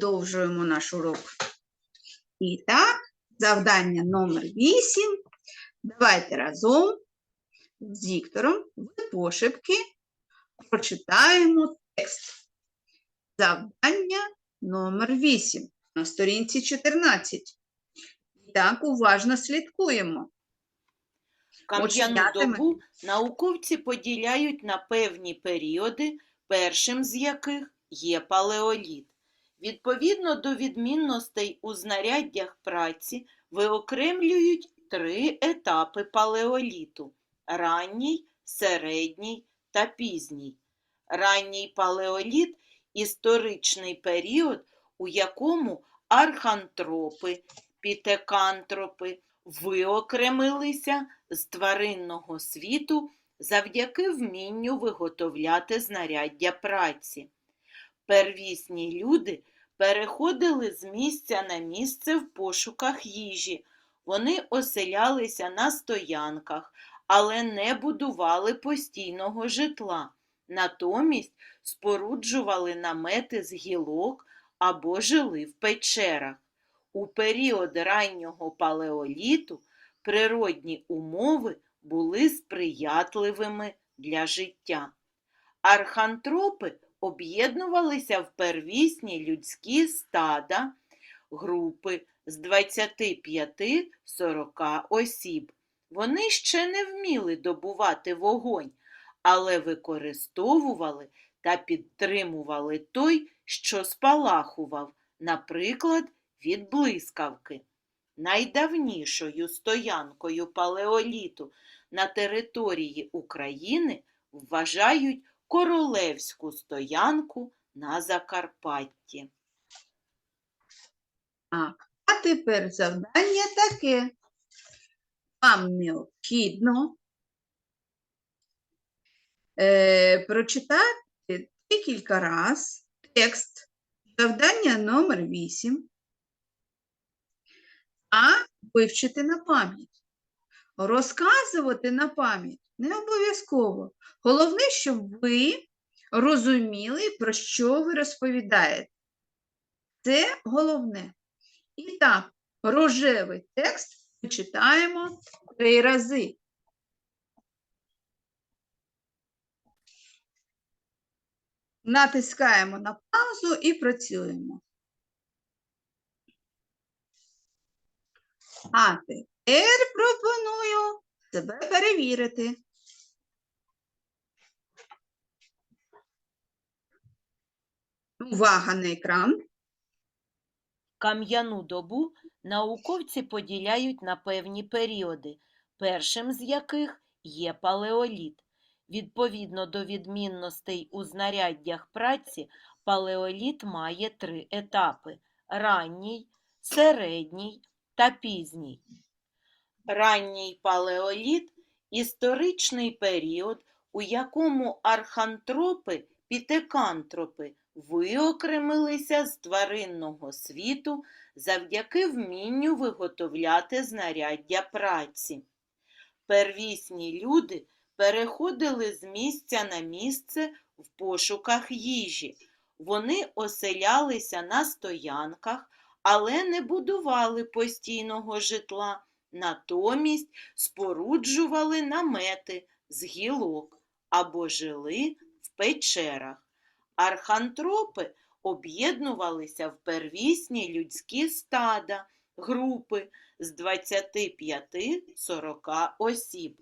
продовжуємо наш урок. І так, завдання номер 8. Давайте разом з Віктором в пошепки прочитаємо текст. Завдання номер 8 на сторінці 14. І так, уважно слідкуємо. Кам'яну добу науковці поділяють на певні періоди, першим з яких є палеоліт. Відповідно до відмінностей у знаряддях праці виокремлюють три етапи палеоліту ранній, середній та пізній. Ранній палеоліт історичний період, у якому архантропи, пітекантропи виокремилися з тваринного світу завдяки вмінню виготовляти знаряддя праці. Первісні люди переходили з місця на місце в пошуках їжі. Вони оселялися на стоянках, але не будували постійного житла. Натомість споруджували намети з гілок або жили в печерах. У період раннього палеоліту природні умови були сприятливими для життя. Архантропи об'єднувалися в первісні людські стада, групи з 25-40 осіб. Вони ще не вміли добувати вогонь, але використовували та підтримували той, що спалахував, наприклад, від блискавки. Найдавнішою стоянкою палеоліту на території України вважають королевську стоянку на Закарпатті. Так, а тепер завдання таке. Вам необхідно е, прочитати декілька раз текст завдання номер 8, а вивчити на пам'ять. Розказувати на пам'ять не обов'язково. Головне, щоб ви розуміли, про що ви розповідаєте. Це головне. І так, рожевий текст ми три рази. Натискаємо на паузу і працюємо. А тепер пропоную себе перевірити. Увага на екран. Кам'яну добу науковці поділяють на певні періоди, першим з яких є палеоліт. Відповідно до відмінностей у знаряддях праці, палеоліт має три етапи ранній, середній та пізній. Ранній палеоліт історичний період, у якому архантропи, пітекантропи виокремилися з тваринного світу завдяки вмінню виготовляти знаряддя праці. Первісні люди переходили з місця на місце в пошуках їжі. Вони оселялися на стоянках, але не будували постійного житла, натомість споруджували намети з гілок або жили в печерах. Архантропи об'єднувалися в первісні людські стада, групи з 25-40 осіб.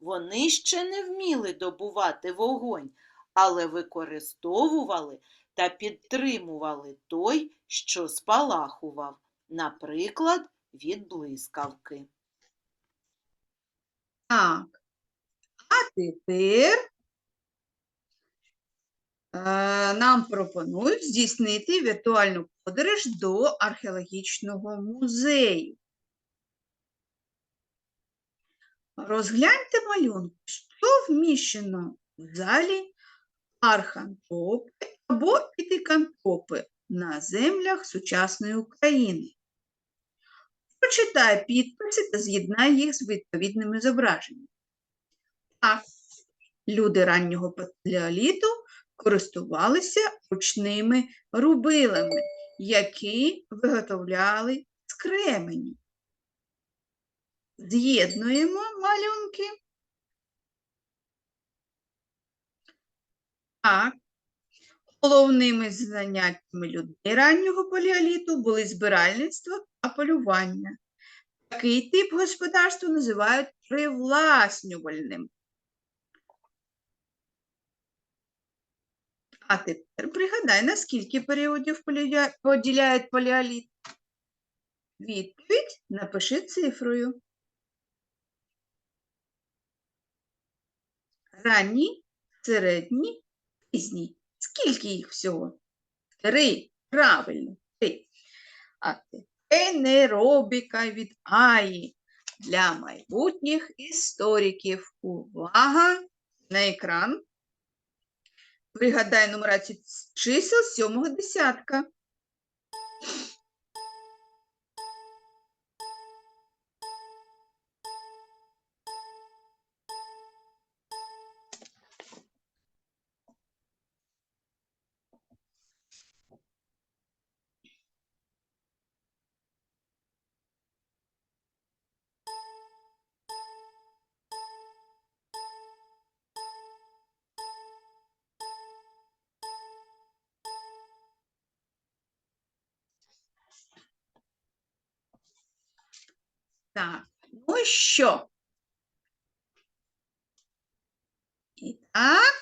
Вони ще не вміли добувати вогонь, але використовували та підтримували той, що спалахував, наприклад, від блискавки. Так. А тепер е, нам пропонують здійснити віртуальну подорож до археологічного музею. Розгляньте малюнок, що вміщено в залі архантропи або пітикантропи на землях сучасної України. Прочитай підписи та з'єднай їх з відповідними зображеннями. Так, люди раннього палеоліту користувалися ручними рубилами, які виготовляли з кременю. З'єднуємо малюнки. Так. Головними заняттями людей раннього палеоліту були збиральництво полювання. Такий тип господарства називають привласнювальним. А тепер пригадай, на скільки періодів поділяють палеоліт? Відповідь напиши цифрою. Ранній, середній, пізній. Скільки їх всього? Три. Правильно, три. А тепер енеробіка від АІ для майбутніх істориків. Увага на екран. Пригадай нумерацію чисел сьомого десятка. Так, ну що? І так,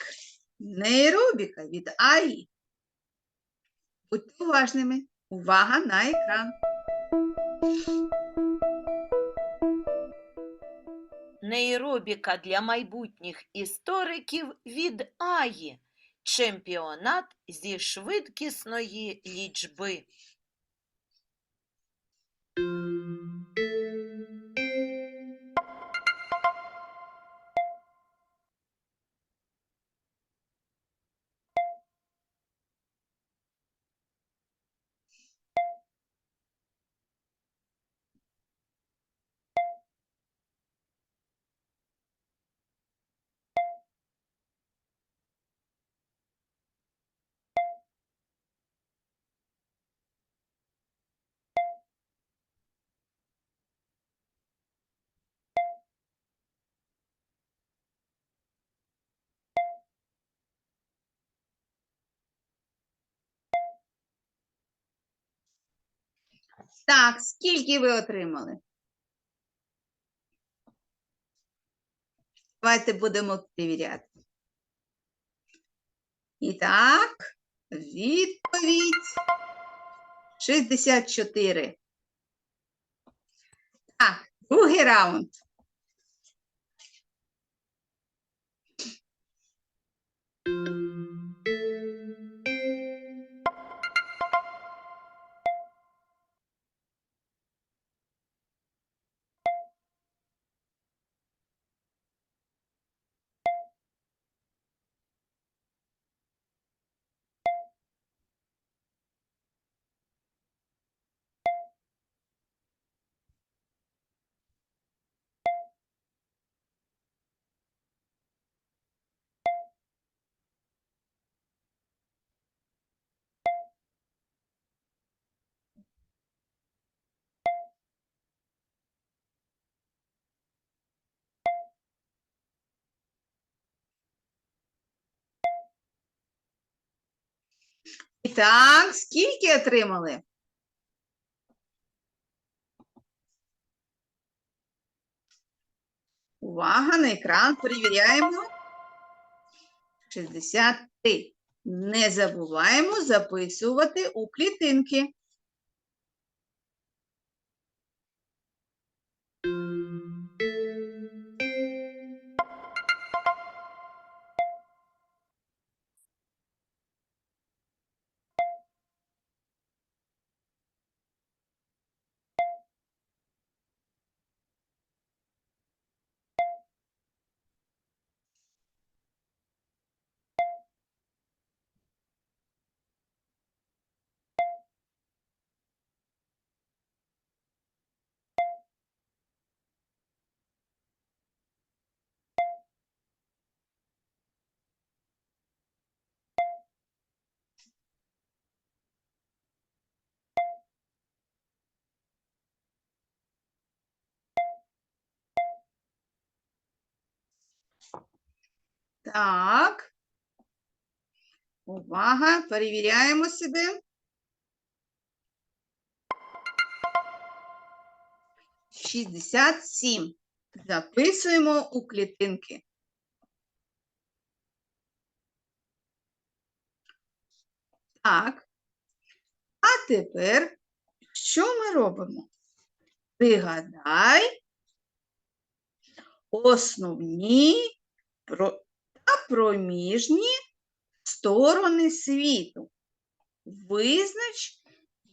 нейробіка від АІ. Будьте уважними. Увага на екран. Нейробіка для майбутніх істориків від Аї. Чемпіонат зі швидкісної лічби. Так, скільки ви отримали? Давайте будемо перевіряти. І так, відповідь 64. Так, другий раунд. Так, скільки отримали? Увага на екран, перевіряємо. 63. Не забуваємо записувати у клітинки. Так. Увага, перевіряємо себе. Шістдесят сім. Записуємо у клітинки. Так. А тепер що ми робимо? Пригадай основні проміжні сторони світу. Визнач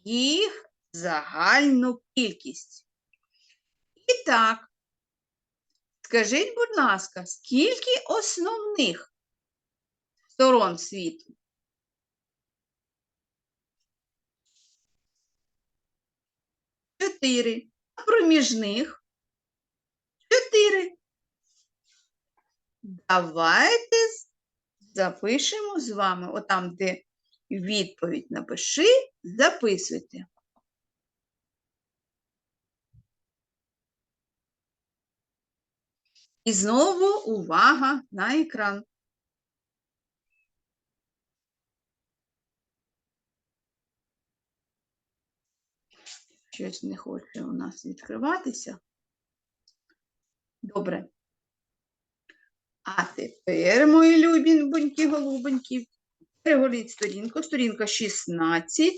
їх загальну кількість. І так, скажіть, будь ласка, скільки основних сторон світу? Чотири. А проміжних? Чотири. Давайте запишемо з вами, отам, де відповідь напиши, записуйте. І знову увага на екран. Щось не хоче у нас відкриватися. Добре. А тепер, мої любінь, голубоньки, перегорніть сторінку, сторінка 16.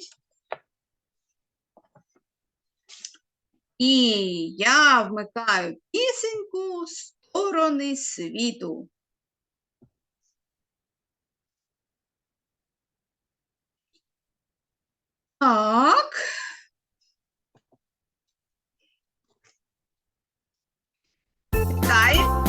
І я вмикаю пісеньку сторони світу. Так. Читаємо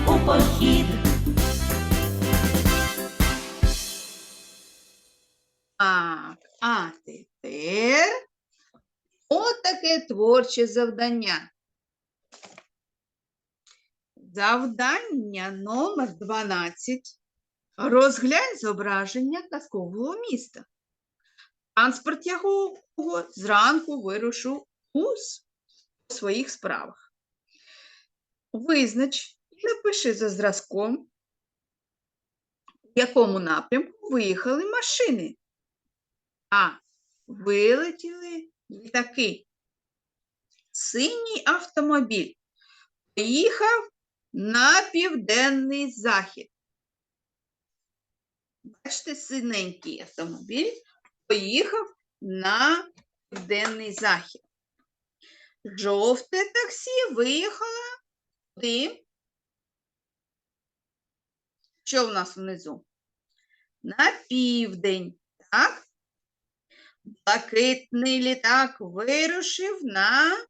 а тепер отаке творче завдання. Завдання номер 12. Розглянь зображення казкового міста. Транспорт якого зранку вирушу у своїх справах. Визнач і напиши за зразком, в якому напрямку виїхали машини. А. Вилетіли літаки. Синій автомобіль поїхав на південний захід. Бачите, синенький автомобіль поїхав на південний захід. Жовте таксі виїхало куди? Що в нас внизу? На південь, так? Блакитний літак вирушив на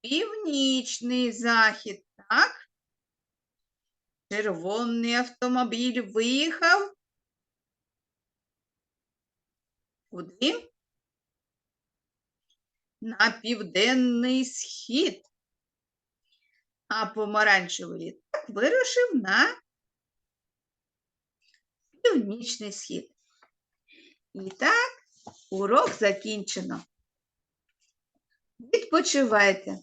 північний захід, так? Червоний автомобіль виїхав. Куди? На південний схід. А помаранчевий літак вирушив на північний схід. І так, урок закінчено. Відпочивайте.